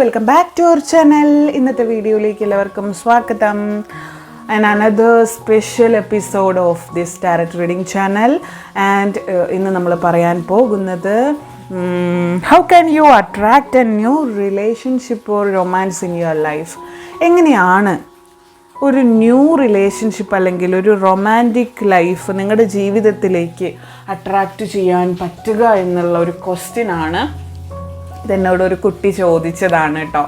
Welcome back to our channel ഇന്നത്തെ വീഡിയോയിലേക്ക് എല്ലാവർക്കും സ്വാഗതം. And another special episode of this tarot reading channel and ഇന്ന് നമ്മൾ പറയാൻ പോകുന്നത് how can you attract a new relationship or romance in your life എങ്ങനെയാണ് ഒരു ന്യൂ റിലേഷൻഷിപ്പ് അല്ലെങ്കിൽ ഒരു റൊമാന്റിക് ലൈഫ് നിങ്ങളുടെ ജീവിതത്തിലേക്ക് അട്രാക്റ്റ് ചെയ്യാൻ പറ്റുക എന്നുള്ള ഒരു ക്വസ്റ്റ്യൻ ആണ്. ഇതെന്നോട് ഒരു കുട്ടി ചോദിച്ചതാണ് കേട്ടോ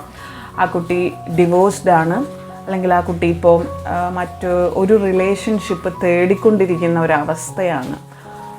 ആ കുട്ടി ഡിവോഴ്സ്ഡ് ആണ്. അല്ലെങ്കിൽ ആ കുട്ടി ഇപ്പോൾ മറ്റ് ഒരു റിലേഷൻഷിപ്പ് തേടിക്കൊണ്ടിരിക്കുന്ന ഒരവസ്ഥയാണ്.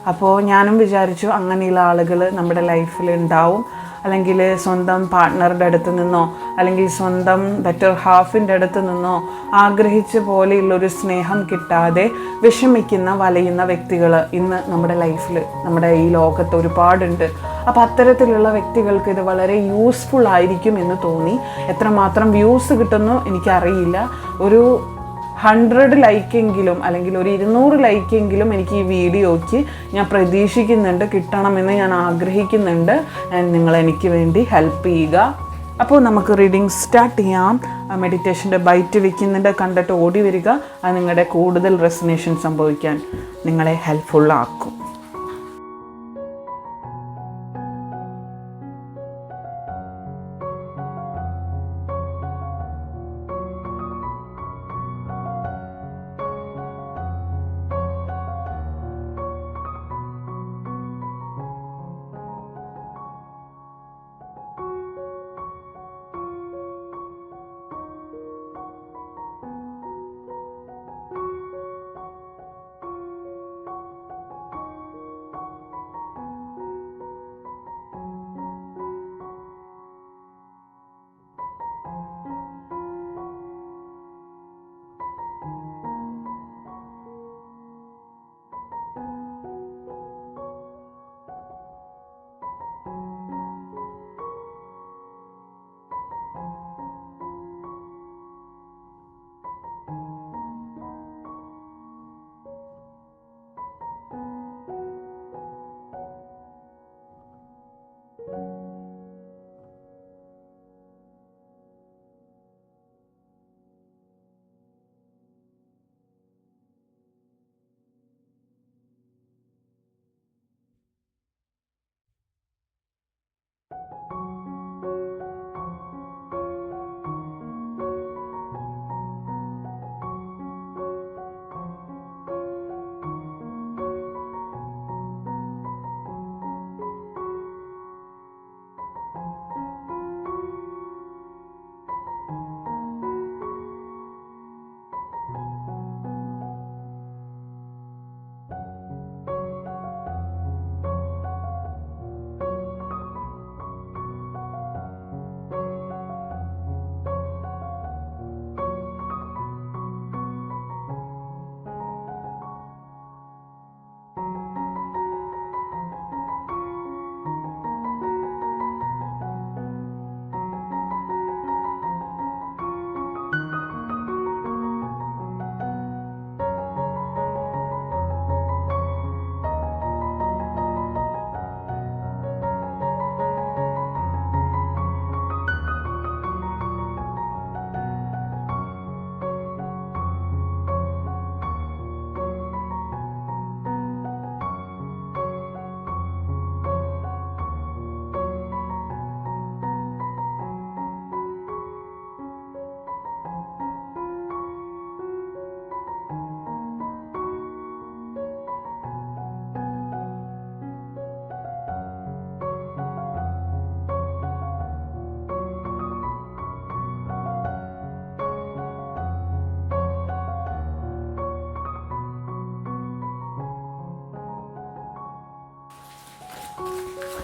അപ്പോൾ ഞാനും വിചാരിച്ചു അങ്ങനെയുള്ള ആളുകൾ നമ്മുടെ ലൈഫിൽ ഉണ്ടാവും. അല്ലെങ്കിൽ സ്വന്തം പാർട്ട്ണറുടെ അടുത്ത് നിന്നോ അല്ലെങ്കിൽ സ്വന്തം ബെറ്റർ ഹാഫിന്റെ അടുത്ത് നിന്നോ ആഗ്രഹിച്ച പോലെയുള്ളൊരു സ്നേഹം കിട്ടാതെ വിഷമിക്കുന്ന വലയുന്ന വ്യക്തികൾ ഇന്ന് നമ്മുടെ ലൈഫിൽ നമ്മുടെ ഈ ലോകത്ത് ഒരുപാടുണ്ട്. അപ്പോൾ അത്തരത്തിലുള്ള വ്യക്തികൾക്ക് ഇത് വളരെ യൂസ്ഫുൾ ആയിരിക്കും എന്ന് തോന്നി. എത്രമാത്രം വ്യൂസ് കിട്ടുന്നു എനിക്കറിയില്ല. ഒരു ഹൺഡ്രഡ് ലൈക്കെങ്കിലും അല്ലെങ്കിൽ ഒരു ഇരുന്നൂറ് ലൈക്കെങ്കിലും എനിക്ക് ഈ വീഡിയോയ്ക്ക് ഞാൻ പ്രതീക്ഷിക്കുന്നുണ്ട് കിട്ടണമെന്ന് ഞാൻ ആഗ്രഹിക്കുന്നുണ്ട്. നിങ്ങൾ എനിക്ക് വേണ്ടി ഹെൽപ്പ് ചെയ്യുക. അപ്പോൾ നമുക്ക് റീഡിങ് സ്റ്റാർട്ട് ചെയ്യാം. മെഡിറ്റേഷന്റെ ബൈറ്റ് വെക്കുന്നുണ്ട് കണ്ടിട്ട് ഓടി വരിക. അത് നിങ്ങളുടെ കൂടുതൽ റെസിനേഷൻ സംഭവിക്കാൻ നിങ്ങളെ ഹെൽപ്ഫുള്ളാക്കും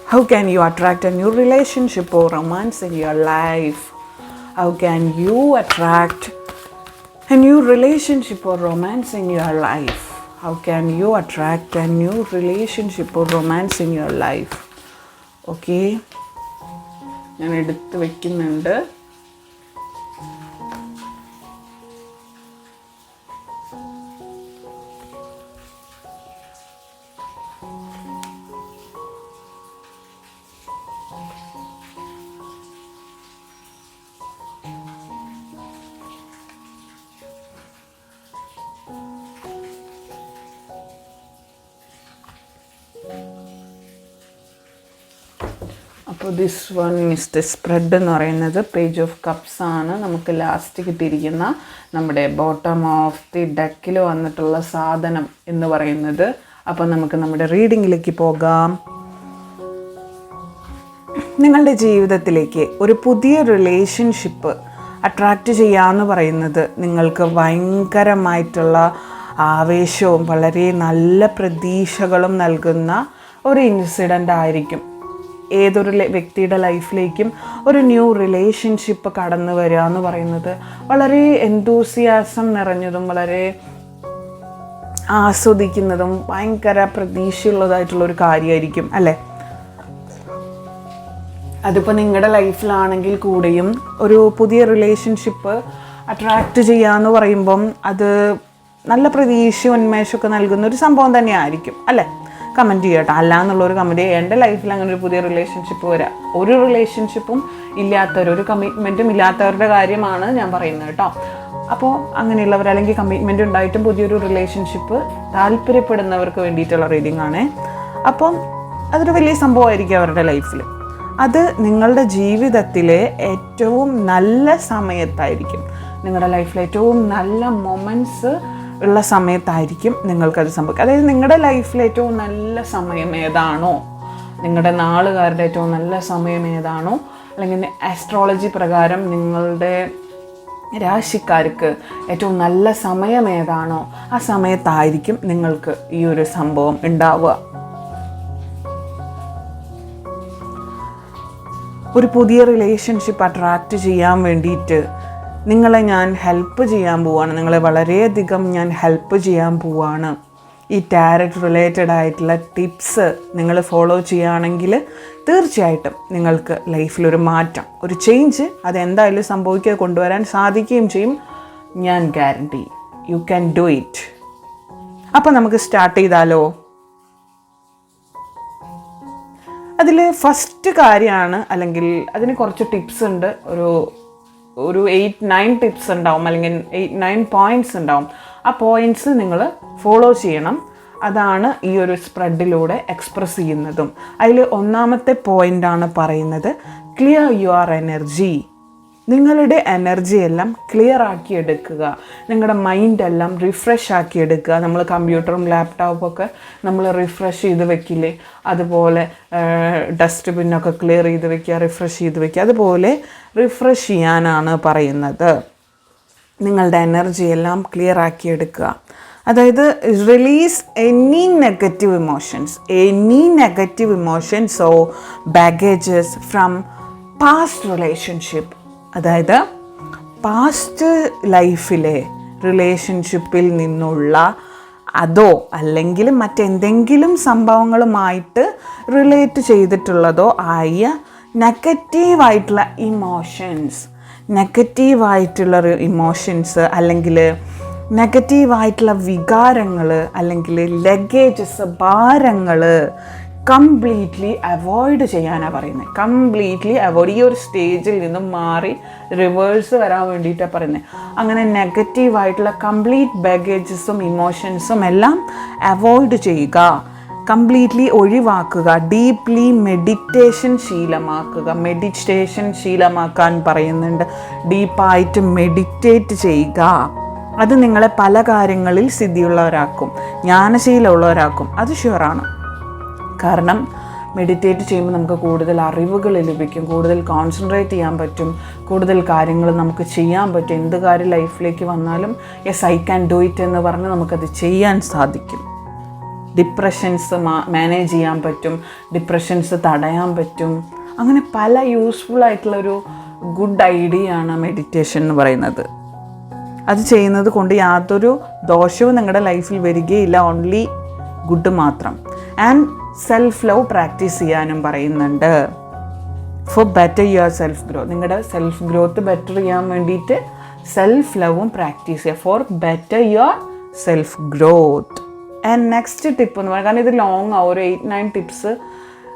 How can you attract a new relationship or romance in your life? How can you attract a new relationship or romance in your life? How can you attract a new relationship or romance in your life? Okay ഞാൻ എടുത്ത് വെക്കുന്നുണ്ട് അപ്പോൾ this one the spread എന്ന് പറയുന്നത് page of cups ആണ്. നമുക്ക് last കിട്ടിയിരിക്കുന്ന നമ്മുടെ ബോട്ടം ഓഫ് ദി ഡെക്കിൽ വന്നിട്ടുള്ള സാധനം എന്ന് പറയുന്നത്. അപ്പോൾ നമുക്ക് നമ്മുടെ റീഡിങ്ങിലേക്ക് പോകാം. നിങ്ങളുടെ ജീവിതത്തിലേക്ക് ഒരു പുതിയ റിലേഷൻഷിപ്പ് അട്രാക്റ്റ് ചെയ്യാന്ന് പറയുന്നത് നിങ്ങൾക്ക് ഭയങ്കരമായിട്ടുള്ള ആവേശവും വളരെ നല്ല പ്രതീക്ഷകളും നൽകുന്ന ഒരു ഇൻസിഡന്റ് ആയിരിക്കും. ഏതൊരു വ്യക്തിയുടെ ലൈഫിലേക്കും ഒരു ന്യൂ റിലേഷൻഷിപ്പ് കടന്നു വരിക എന്ന് പറയുന്നത് വളരെ എന്തൂസിയാസം നിറഞ്ഞതും വളരെ ആസ്വദിക്കുന്നതും ഭയങ്കര പ്രതീക്ഷയുള്ളതായിട്ടുള്ളൊരു കാര്യമായിരിക്കും അല്ലേ? അതിപ്പോൾ നിങ്ങളുടെ ലൈഫിലാണെങ്കിൽ കൂടെയും ഒരു പുതിയ റിലേഷൻഷിപ്പ് അട്രാക്റ്റ് ചെയ്യുക ചെയ്യാന്ന് പറയുമ്പം അത് നല്ല പ്രതീക്ഷ ഉന്മേഷമൊക്കെ നൽകുന്ന ഒരു സംഭവം തന്നെയായിരിക്കും അല്ലേ? കമന്റ് ചെയ്യട്ടോ അല്ല എന്നുള്ളൊരു കമന്റ് എന്റെ ലൈഫിൽ അങ്ങനെ ഒരു പുതിയ റിലേഷൻഷിപ്പ് വരാം. ഒരു റിലേഷൻഷിപ്പും ഇല്ലാത്തവർ ഒരു കമ്മിറ്റ്മെന്റും ഇല്ലാത്തവരുടെ കാര്യമാണ് ഞാൻ പറയുന്നത് കേട്ടോ. അപ്പോൾ അങ്ങനെയുള്ളവർ അല്ലെങ്കിൽ കമ്മിറ്റ്മെന്റ് ഉണ്ടായിട്ടും പുതിയൊരു റിലേഷൻഷിപ്പ് താല്പര്യപ്പെടുന്നവർക്ക് വേണ്ടിയിട്ടുള്ള റീഡിംഗ് ആണ്. അപ്പം അതൊരു വലിയ സംഭവമായിരിക്കും അവരുടെ ലൈഫിൽ അത് നിങ്ങളുടെ ജീവിതത്തിലെ ഏറ്റവും നല്ല സമയത്തായിരിക്കും. നിങ്ങളുടെ ലൈഫിലെ ഏറ്റവും നല്ല മൊമെന്റ്സ് ഉള്ള സമയത്തായിരിക്കും നിങ്ങൾക്കത് സംഭവിക്കുക. അതായത് നിങ്ങളുടെ ലൈഫിൽ ഏറ്റവും നല്ല സമയം ഏതാണോ നിങ്ങളുടെ നാളുകാരുടെ ഏറ്റവും നല്ല സമയം ഏതാണോ അല്ലെങ്കിൽ ആസ്ട്രോളജി പ്രകാരം നിങ്ങളുടെ രാശിക്കാർക്ക് ഏറ്റവും നല്ല സമയം ഏതാണോ ആ സമയത്തായിരിക്കും നിങ്ങൾക്ക് ഈ ഒരു സംഭവം ഉണ്ടാവുക. ഒരു പുതിയ റിലേഷൻഷിപ്പ് അട്രാക്റ്റ് ചെയ്യാൻ വേണ്ടിയിട്ട് നിങ്ങളെ ഞാൻ ഹെൽപ്പ് ചെയ്യാൻ പോവാണ്. നിങ്ങളെ വളരെയധികം ഞാൻ ഹെൽപ്പ് ചെയ്യാൻ പോവാണ്. ഈ ടാരറ്റ് റിലേറ്റഡ് ആയിട്ടുള്ള ടിപ്സ് നിങ്ങൾ ഫോളോ ചെയ്യുകയാണെങ്കിൽ തീർച്ചയായിട്ടും നിങ്ങൾക്ക് ലൈഫിലൊരു മാറ്റം ഒരു ചേഞ്ച് അതെന്തായാലും സംഭവിക്കുക കൊണ്ടുവരാൻ സാധിക്കുകയും ചെയ്യും. ഞാൻ guarantee you can do it അപ്പോൾ നമുക്ക് സ്റ്റാർട്ട് ചെയ്താലോ? അതിൽ ഫസ്റ്റ് കാര്യമാണ് അല്ലെങ്കിൽ അതിന് കുറച്ച് ടിപ്സ് ഉണ്ട്. ഒരു ഒരു എയ്റ്റ് നയൻ ടിപ്സ് ഉണ്ടാവും അല്ലെങ്കിൽ എയ്റ്റ് നയൻ പോയിന്റ്സ് ഉണ്ടാവും. ആ പോയിന്റ്സ് നിങ്ങൾ ഫോളോ ചെയ്യണം. അതാണ് ഈ ഒരു സ്പ്രെഡിലൂടെ എക്സ്പ്രസ് ചെയ്യുന്നതും. അതിൽ ഒന്നാമത്തെ പോയിന്റാണ് പറയുന്നത് ക്ലിയർ യുവർ എനർജി നിങ്ങളുടെ എനർജി എല്ലാം ക്ലിയർ ആക്കി എടുക്കുക നിങ്ങളുടെ മൈൻഡ് എല്ലാം റിഫ്രഷ് ആക്കി എടുക്കുക നമ്മൾ കമ്പ്യൂട്ടറും ലാപ്ടോപ്പും ഒക്കെ നമ്മൾ റിഫ്രഷ് ചെയ്ത് വെക്കില്ലേ? അതുപോലെ ഡസ്റ്റ് ബിന്നൊക്കെ ക്ലിയർ ചെയ്ത് വെക്കുക റിഫ്രഷ് ചെയ്ത് വെക്കുക. അതുപോലെ റിഫ്രഷ് ചെയ്യാനാണ് പറയുന്നത്. നിങ്ങളുടെ എനർജി എല്ലാം ക്ലിയർ ആക്കി എടുക്കുക അതായത് release any negative emotions any negative emotions or baggages from past relationship അതായത് പാസ്റ്റ് ലൈഫിലെ റിലേഷൻഷിപ്പിൽ നിന്നുള്ള അതോ അല്ലെങ്കിൽ മറ്റെന്തെങ്കിലും സംഭവങ്ങളുമായിട്ട് റിലേറ്റ് ചെയ്തിട്ടുള്ളതോ ആയ നെഗറ്റീവായിട്ടുള്ള ഇമോഷൻസ് നെഗറ്റീവായിട്ടുള്ള ഇമോഷൻസ് അല്ലെങ്കിൽ നെഗറ്റീവായിട്ടുള്ള വികാരങ്ങൾ അല്ലെങ്കിൽ ലഗേജസ് ഭാരങ്ങൾ കംപ്ലീറ്റ്ലി അവോയ്ഡ് ചെയ്യാനാണ് പറയുന്നത് കംപ്ലീറ്റ്ലി അവോയ്ഡ് ഈ ഒരു സ്റ്റേജിൽ നിന്നും മാറി റിവേഴ്സ് വരാൻ വേണ്ടിയിട്ടാണ് പറയുന്നത് അങ്ങനെ നെഗറ്റീവായിട്ടുള്ള കംപ്ലീറ്റ് ബാഗേജസും ഇമോഷൻസും എല്ലാം അവോയ്ഡ് ചെയ്യുക. കംപ്ലീറ്റ്ലി ഒഴിവാക്കുക. ഡീപ്ലി മെഡിറ്റേഷൻ ശീലമാക്കുക. മെഡിറ്റേഷൻ ശീലമാക്കാൻ പറയുന്നുണ്ട്. ഡീപ്പായിട്ട് മെഡിറ്റേറ്റ് ചെയ്യുക. അത് നിങ്ങളെ പല കാര്യങ്ങളിൽ സ്ഥിതിയുള്ളവരാക്കും. ജ്ഞാനശീലമുള്ളവരാക്കും. അത് ഷുവറാണ് കാരണം മെഡിറ്റേറ്റ് ചെയ്യുമ്പോൾ നമുക്ക് കൂടുതൽ അറിവുകൾ ലഭിക്കും കൂടുതൽ കോൺസെൻട്രേറ്റ് ചെയ്യാൻ പറ്റും കൂടുതൽ കാര്യങ്ങൾ നമുക്ക് ചെയ്യാൻ പറ്റും. എന്ത് കാര്യം ലൈഫിലേക്ക് വന്നാലും yes I can do it എന്ന് പറഞ്ഞ് നമുക്കത് ചെയ്യാൻ സാധിക്കും. ഡിപ്രഷൻസ് മാനേജ് ചെയ്യാൻ പറ്റും ഡിപ്രഷൻസ് തടയാൻ പറ്റും. അങ്ങനെ പല യൂസ്ഫുൾ ആയിട്ടുള്ളൊരു ഗുഡ് ഐഡിയ ആണ് മെഡിറ്റേഷൻ എന്ന് പറയുന്നത്. അത് ചെയ്യുന്നത് കൊണ്ട് യാതൊരു ദോഷവും നിങ്ങളുടെ ലൈഫിൽ വരികയില്ല ഓൺലി ഗുഡ് മാത്രം. ആൻഡ് സെൽഫ് ലവ് പ്രാക്ടീസ് ചെയ്യാനും പറയുന്നുണ്ട്. For better your self growth നിങ്ങളുടെ സെൽഫ് ഗ്രോത്ത് ബെറ്റർ ചെയ്യാൻ വേണ്ടിയിട്ട് സെൽഫ് ലവും പ്രാക്ടീസ് ചെയ്യുക for better your self growth and next tip എന്ന് പറയുന്നത് കാരണം ഇത് ലോങ് ആവും ഒരു എയ്റ്റ് നയൻ ടിപ്സ്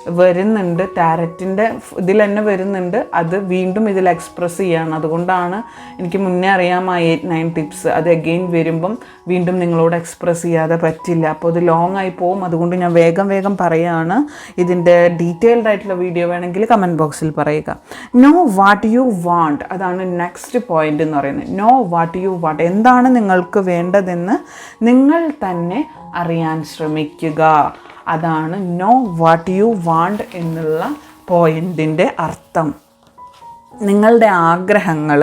വരുന്നുണ്ട്. ടാരറ്റിന്റെ ഇതിൽ തന്നെ വരുന്നുണ്ട്. അത് വീണ്ടും ഇതിൽ എക്സ്പ്രസ് ചെയ്യാണ്. അതുകൊണ്ടാണ് എനിക്ക് മുന്നേ അറിയാം ആ എയ്റ്റ് നയൻ ടിപ്സ് അത് അഗെയിൻ വരുമ്പം വീണ്ടും നിങ്ങളോട് എക്സ്പ്രസ് ചെയ്യാതെ പറ്റില്ല. അപ്പോൾ ഇത് ലോങ് ആയി പോവും. അതുകൊണ്ട് ഞാൻ വേഗം വേഗം പറയുകയാണ് ഇതിന്റെ ഡീറ്റെയിൽഡ് ആയിട്ടുള്ള വീഡിയോ വേണമെങ്കിൽ കമന്റ് ബോക്സിൽ പറയുക. നോ വാട്ട് യു വാണ്ട് അതാണ് നെക്സ്റ്റ് പോയിന്റ് എന്ന് പറയുന്നത്. നോ വാട്ട് യു വാണ്ട് എന്താണ് നിങ്ങൾക്ക് വേണ്ടതെന്ന് നിങ്ങൾ തന്നെ അറിയാൻ ശ്രമിക്കുക. അതാണ് നോ വാട്ട് യു വാണ്ട് എന്നുള്ള പോയിന്റിന്റെ അർത്ഥം. നിങ്ങളുടെ ആഗ്രഹങ്ങൾ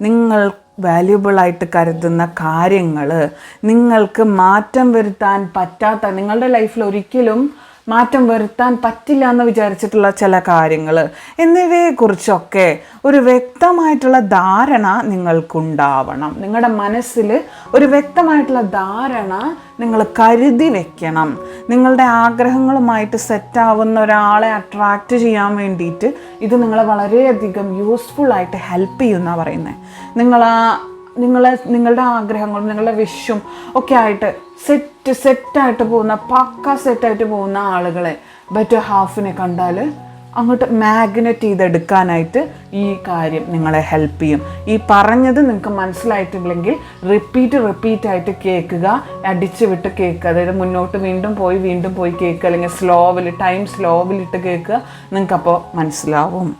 നിങ്ങൾ വാല്യുബിളായിട്ട് കരുതുന്ന കാര്യങ്ങൾ നിങ്ങൾക്ക് മാറ്റം വരുത്താൻ പറ്റാത്ത നിങ്ങളുടെ ലൈഫിൽ ഒരിക്കലും മാറ്റം വരുത്താൻ പറ്റില്ല എന്ന് വിചാരിച്ചിട്ടുള്ള ചില കാര്യങ്ങൾ എന്നിവയെക്കുറിച്ചൊക്കെ ഒരു വ്യക്തമായിട്ടുള്ള ധാരണ നിങ്ങൾക്കുണ്ടാവണം. നിങ്ങളുടെ മനസ്സിൽ ഒരു വ്യക്തമായിട്ടുള്ള ധാരണ നിങ്ങൾ കരുതി വെക്കണം. നിങ്ങളുടെ ആഗ്രഹങ്ങളുമായിട്ട് സെറ്റാവുന്ന ഒരാളെ അട്രാക്റ്റ് ചെയ്യാൻ വേണ്ടിയിട്ട് ഇത് നിങ്ങളെ വളരെയധികം യൂസ്ഫുൾ ആയിട്ട് ഹെൽപ്പ് ചെയ്യുന്ന പറയുന്നത് നിങ്ങൾ ആ നിങ്ങളെ നിങ്ങളുടെ ആഗ്രഹങ്ങളും നിങ്ങളുടെ വിഷും ഒക്കെ ആയിട്ട് സെറ്റ് സെറ്റായിട്ട് പോകുന്ന പക്ക സെറ്റായിട്ട് പോകുന്ന ആളുകളെ ബെറ്റർ ഹാഫിനെ കണ്ടാൽ അങ്ങോട്ട് മാഗ്നറ്റ് ചെയ്തെടുക്കാനായിട്ട് ഈ കാര്യം നിങ്ങളെ ഹെൽപ്പ് ചെയ്യും. ഈ പറഞ്ഞത് നിങ്ങൾക്ക് മനസ്സിലായിട്ടില്ലെങ്കിൽ റിപ്പീറ്റ് റിപ്പീറ്റ് ആയിട്ട് കേൾക്കുക അടിച്ചു വിട്ട് കേൾക്കുക. അതായത് മുന്നോട്ട് വീണ്ടും പോയി വീണ്ടും പോയി കേൾക്കുക. അല്ലെങ്കിൽ സ്ലോവിൽ ടൈം സ്ലോവിലിട്ട് കേൾക്കുക. നിങ്ങൾക്കപ്പോൾ മനസ്സിലാവും.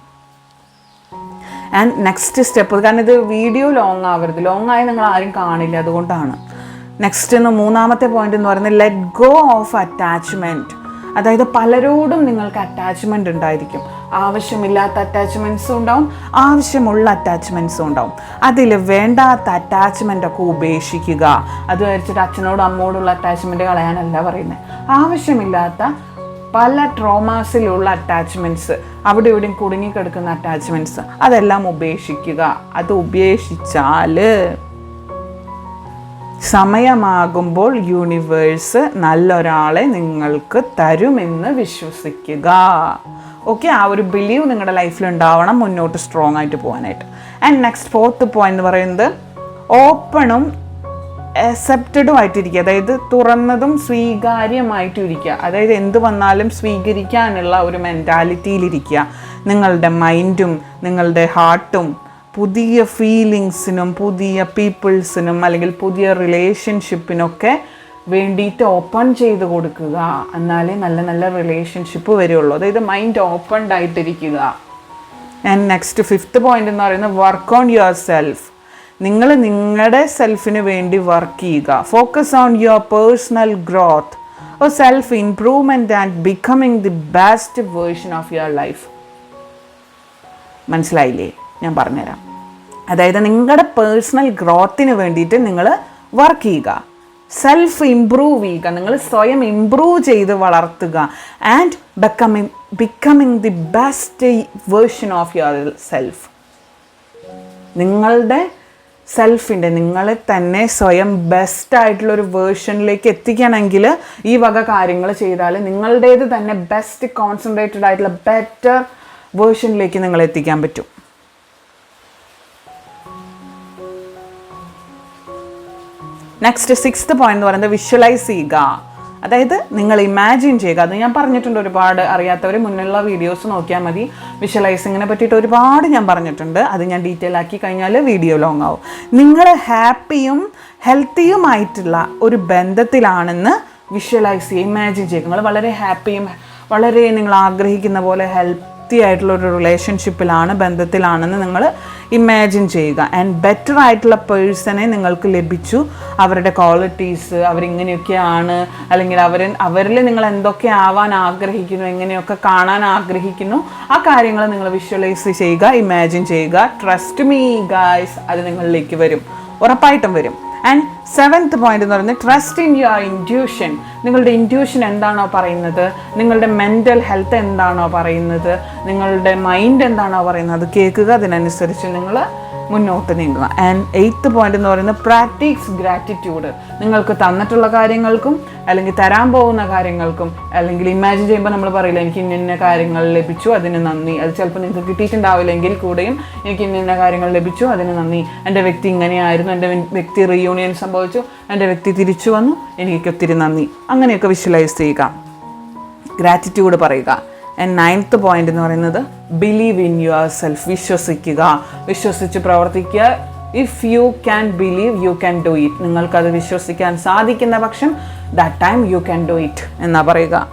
ആൻഡ് നെക്സ്റ്റ് സ്റ്റെപ്പ് കാരണം ഇത് വീഡിയോ ലോങ് ആവരുത്. ലോങ് ആയി നിങ്ങൾ ആരും കാണില്ല. അതുകൊണ്ടാണ്. നെക്സ്റ്റ് എന്ന് മൂന്നാമത്തെ പോയിന്റ് എന്ന് പറയുന്നത് ലെറ്റ് ഗോ ഓഫ് അറ്റാച്ച്മെന്റ് അതായത് പലരോടും നിങ്ങൾക്ക് അറ്റാച്ച്മെന്റ് ഉണ്ടായിരിക്കും. ആവശ്യമില്ലാത്ത അറ്റാച്ച്മെന്റ്സും ഉണ്ടാവും. ആവശ്യമുള്ള അറ്റാച്ച്മെന്റ്സും ഉണ്ടാവും. അതിൽ വേണ്ടാത്ത അറ്റാച്ച്മെന്റൊക്കെ ഉപേക്ഷിക്കുക. അത് വരച്ചിട്ട് അച്ഛനോടും അമ്മോടുള്ള അറ്റാച്ച്മെന്റ് കളയാനല്ല പറയുന്നത്. ആവശ്യമില്ലാത്ത പല ട്രോമാസിലുള്ള അറ്റാച്ച്മെന്റ്സ് അവിടെ ഇവിടെയും കുടുങ്ങിക്കിടക്കുന്ന അറ്റാച്ച്മെന്റ്സ് അതെല്ലാം ഉപേക്ഷിക്കുക. അത് ഉപേക്ഷിച്ചാൽ സമയമാകുമ്പോൾ യൂണിവേഴ്സ് നല്ലൊരാളെ നിങ്ങൾക്ക് തരുമെന്ന് വിശ്വസിക്കുക. ഓക്കെ ആ ഒരു ബിലീവ് നിങ്ങളുടെ ലൈഫിൽ ഉണ്ടാവണം മുന്നോട്ട് സ്ട്രോങ് ആയിട്ട് പോകാനായിട്ട് ആൻഡ് നെക്സ്റ്റ് ഫോർത്ത് പോയിന്റ് എന്ന് പറയുന്നത് ഓപ്പണും അക്സെപ്റ്റഡും ആയിട്ടിരിക്കുക. അതായത് തുറന്നതും സ്വീകാര്യമായിട്ടും ഇരിക്കുക. അതായത് എന്ത് വന്നാലും സ്വീകരിക്കാനുള്ള ഒരു മെന്റാലിറ്റിയിലിരിക്കുക നിങ്ങളുടെ മൈൻഡും നിങ്ങളുടെ ഹാർട്ടും പുതിയ ഫീലിങ്സിനും പുതിയ പീപ്പിൾസിനും അല്ലെങ്കിൽ പുതിയ റിലേഷൻഷിപ്പിനൊക്കെ വേണ്ടിയിട്ട് ഓപ്പൺ ചെയ്ത് കൊടുക്കുക. എന്നാലേ നല്ല നല്ല റിലേഷൻഷിപ്പ് വരുള്ളൂ. അതായത് മൈൻഡ് ഓപ്പൺഡ് ആയിട്ടിരിക്കുക. ആൻഡ് നെക്സ്റ്റ് ഫിഫ്ത്ത് പോയിന്റ് എന്ന് പറയുന്നത് വർക്ക് ഓൺ യുവർ സെൽഫ് നിങ്ങൾ നിങ്ങളുടെ സെൽഫിന് വേണ്ടി വർക്ക് ചെയ്യുക. Focus on your personal growth or self improvement and becoming the best version of your life മനസ്സിലായില്ലേ? ഞാൻ പറഞ്ഞുതരാം. അതായത് നിങ്ങളുടെ പേഴ്സണൽ ഗ്രോത്തിന് വേണ്ടിയിട്ട് നിങ്ങൾ വർക്ക് ചെയ്യുക. സെൽഫ് ഇംപ്രൂവ് ചെയ്യുക. നിങ്ങൾ സ്വയം ഇംപ്രൂവ് ചെയ്ത് വളർത്തുക. And becoming becoming the best version of your self നിങ്ങളുടെ സെൽഫിന്റെ നിങ്ങളെ തന്നെ സ്വയം ബെസ്റ്റ് ആയിട്ടുള്ള ഒരു വേർഷനിലേക്ക് എത്തിക്കണമെങ്കിൽ ഈ വക കാര്യങ്ങൾ ചെയ്താൽ നിങ്ങളുടേത് തന്നെ ബെസ്റ്റ് കോൺസെൻട്രേറ്റഡ് ആയിട്ടുള്ള ബെറ്റർ വേർഷനിലേക്ക് നിങ്ങൾ എത്തിക്കാൻ പറ്റും. നെക്സ്റ്റ് സിക്സ്ത് പോയിന്റ് എന്ന് പറയുന്നത് വിഷ്വലൈസ് ചെയ്യുക. അതായത് നിങ്ങൾ ഇമാജിൻ ചെയ്യുക. അത് ഞാൻ പറഞ്ഞിട്ടുണ്ട് ഒരുപാട് അറിയാത്തവർ മുന്നിലുള്ള വീഡിയോസ് നോക്കിയാൽ മതി. വിഷ്വലൈസിങ്ങിനെ പറ്റിയിട്ട് ഒരുപാട് ഞാൻ പറഞ്ഞിട്ടുണ്ട്. അത് ഞാൻ ഡീറ്റെയിൽ ആക്കി കഴിഞ്ഞാൽ വീഡിയോ ലോങ് ആവും. നിങ്ങൾ ഹാപ്പിയും ഹെൽത്തിയുമായിട്ടുള്ള ഒരു ബന്ധത്തിലാണെന്ന് വിഷ്വലൈസ് ചെയ്യുക. ഇമാജിൻ ചെയ്യുക. നിങ്ങൾ വളരെ ഹാപ്പിയും വളരെ നിങ്ങൾ ആഗ്രഹിക്കുന്ന പോലെ ഹെൽപ്പ് ഹെൽത്തി ആയിട്ടുള്ള ഒരു റിലേഷൻഷിപ്പിലാണ് ബന്ധത്തിലാണെന്ന് നിങ്ങൾ ഇമാജിൻ ചെയ്യുക. ആൻഡ് ബെറ്റർ ആയിട്ടുള്ള പേഴ്സണെ നിങ്ങൾക്ക് ലഭിച്ചു. അവരുടെ ക്വാളിറ്റീസ് അവരിങ്ങനെയൊക്കെയാണ്. അല്ലെങ്കിൽ അവർ അവരിൽ നിങ്ങൾ എന്തൊക്കെ ആവാൻ ആഗ്രഹിക്കുന്നു എങ്ങനെയൊക്കെ കാണാൻ ആഗ്രഹിക്കുന്നു ആ കാര്യങ്ങൾ നിങ്ങൾ വിഷ്വലൈസ് ചെയ്യുക ഇമാജിൻ ചെയ്യുക. ട്രസ്റ്റ് മീ ഗായ്സ് അത് നിങ്ങളിലേക്ക് വരും. ഉറപ്പായിട്ടും വരും. ആൻഡ് സെവൻത്ത് പോയിന്റ് എന്ന് പറയുന്നത് ട്രസ്റ്റ് ഇൻ യുവർ ഇൻഡ്യൂഷൻ നിങ്ങളുടെ ഇൻഡ്യൂഷൻ എന്താണോ പറയുന്നത്? നിങ്ങളുടെ മെന്റൽ ഹെൽത്ത് എന്താണോ പറയുന്നത്? നിങ്ങളുടെ മൈൻഡ് എന്താണോ പറയുന്നത്? അത് കേൾക്കുക അതിനനുസരിച്ച് നിങ്ങൾ മുന്നോട്ട് നീങ്ങുക. ആൻഡ് എയ്ത്ത് പോയിന്റ് എന്ന് പറയുന്നത് പ്രാക്ടീസ് ഗ്രാറ്റിറ്റ്യൂഡ് നിങ്ങൾക്ക് തന്നിട്ടുള്ള കാര്യങ്ങൾക്കും അല്ലെങ്കിൽ തരാൻ പോകുന്ന കാര്യങ്ങൾക്കും അല്ലെങ്കിൽ ഇമാജിൻ ചെയ്യുമ്പോൾ നമ്മൾ പറയില്ല എനിക്ക് ഇന്ന ഇന്ന കാര്യങ്ങൾ ലഭിച്ചു അതിന് നന്ദി. അത് ചിലപ്പോൾ നിങ്ങൾക്ക് കിട്ടിയിട്ടുണ്ടാവില്ലെങ്കിൽ കൂടെയും എനിക്ക് ഇന്ന ഇന്ന കാര്യങ്ങൾ ലഭിച്ചു അതിന് നന്ദി. എന്റെ വ്യക്തി ഇങ്ങനെയായിരുന്നു എന്റെ വ്യക്തി റീയൂണിയൻ സംഭവിച്ചു എന്റെ വ്യക്തി തിരിച്ചു വന്നു എനിക്ക് ഒത്തിരി നന്ദി. അങ്ങനെയൊക്കെ വിഷ്വലൈസ് ചെയ്യുക. ഗ്രാറ്റിറ്റ്യൂഡ് പറയുക. ആൻഡ് നയൻത്ത് പോയിന്റ് എന്ന് പറയുന്നത് ബിലീവ് ഇൻ യുവർ സെൽഫ് വിശ്വസിക്കുക. വിശ്വസിച്ച് പ്രവർത്തിക്കുക. If you can believe you can do it നിങ്ങൾക്കത് വിശ്വസിക്കാൻ സാധിക്കുന്ന പക്ഷം that time you can do it എന്നാ പറയുക.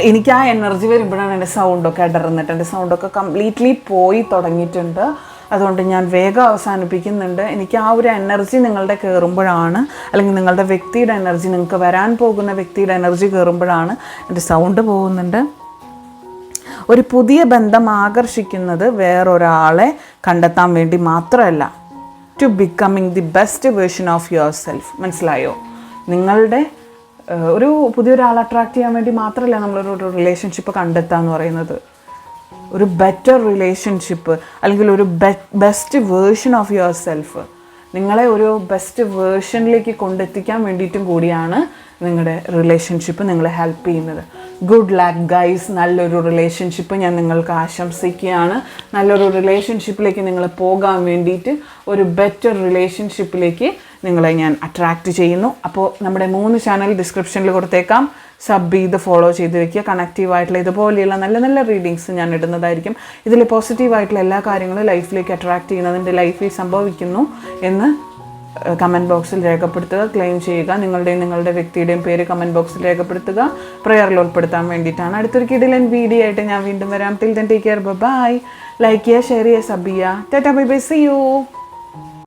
എനിക്ക് ആ എനർജി വരുമ്പോഴാണ് എന്റെ സൗണ്ടൊക്കെ ഇടർന്നിട്ട് എന്റെ സൗണ്ടൊക്കെ കംപ്ലീറ്റ്ലി പോയി തുടങ്ങിയിട്ടുണ്ട്. അതുകൊണ്ട് ഞാൻ വേഗം അവസാനിപ്പിക്കുന്നുണ്ട്. എനിക്ക് ആ ഒരു എനർജി നിങ്ങളുടെ കയറുമ്പോഴാണ് അല്ലെങ്കിൽ നിങ്ങളുടെ വ്യക്തിയുടെ എനർജി നിങ്ങൾക്ക് വരാൻ പോകുന്ന വ്യക്തിയുടെ എനർജി കയറുമ്പോഴാണ് എന്റെ സൗണ്ട് പോകുന്നുണ്ട്. ഒരു പുതിയ ബന്ധം ആകർഷിക്കുന്നത് വേറൊരാളെ കണ്ടെത്താൻ വേണ്ടി മാത്രമല്ല. To becoming the best version of your self മനസ്സിലായോ? നിങ്ങളുടെ ഒരു പുതിയൊരാളെ അട്രാക്ട് ചെയ്യാൻ വേണ്ടി മാത്രമല്ല നമ്മളൊരു റിലേഷൻഷിപ്പ് കണ്ടെത്തുക എന്ന് പറയുന്നത്. ഒരു ബെറ്റർ റിലേഷൻഷിപ്പ് അല്ലെങ്കിൽ ഒരു best version of your self നിങ്ങളെ ഒരു ബെസ്റ്റ് വേർഷനിലേക്ക് കൊണ്ടെത്തിക്കാൻ വേണ്ടിയിട്ടും കൂടിയാണ് നിങ്ങളുടെ റിലേഷൻഷിപ്പ് നിങ്ങളെ ഹെൽപ്പ് ചെയ്യുന്നത്. ഗുഡ് ലാക്ക് ഗൈസ് നല്ലൊരു റിലേഷൻഷിപ്പ് ഞാൻ നിങ്ങൾക്ക് ആശംസിക്കുകയാണ്. നല്ലൊരു റിലേഷൻഷിപ്പിലേക്ക് നിങ്ങൾ പോകാൻ വേണ്ടിയിട്ട് ഒരു ബെറ്റർ റിലേഷൻഷിപ്പിലേക്ക് നിങ്ങളെ ഞാൻ അട്രാക്റ്റ് ചെയ്യുന്നു. അപ്പോൾ നമ്മുടെ മൂന്ന് ചാനൽ ഡിസ്ക്രിപ്ഷനിൽ കൊടുത്തേക്കാം. സബ് ചെയ്ത് ഫോളോ ചെയ്ത് വെക്കുക കണക്റ്റീവ് ആയിട്ടുള്ള ഇതുപോലെയുള്ള നല്ല നല്ല റീഡിങ്സ് ഞാൻ ഇടുന്നതായിരിക്കും. ഇതിൽ പോസിറ്റീവായിട്ടുള്ള എല്ലാ കാര്യങ്ങളും ലൈഫിലേക്ക് അട്രാക്റ്റ് ചെയ്യുന്നതിന്റെ ലൈഫിൽ സംഭവിക്കുന്നു എന്ന് കമന്റ് ബോക്സിൽ രേഖപ്പെടുത്തുക. ക്ലെയിം ചെയ്യുക. നിങ്ങളുടെയും നിങ്ങളുടെ വ്യക്തിയുടെയും പേര് കമന്റ് ബോക്സിൽ രേഖപ്പെടുത്തുക. പ്രയറിൽ ഉൾപ്പെടുത്താൻ വേണ്ടിയിട്ടാണ്. അടുത്തൊരു കിടിലൻ വീഡിയോ ആയിട്ട് ഞാൻ വീണ്ടും വരാം. Till then take care bye like ചെയ്യുക ഷെയർ ചെയ്യുക സബ് ചെയ്യുക. Tata bye bye see you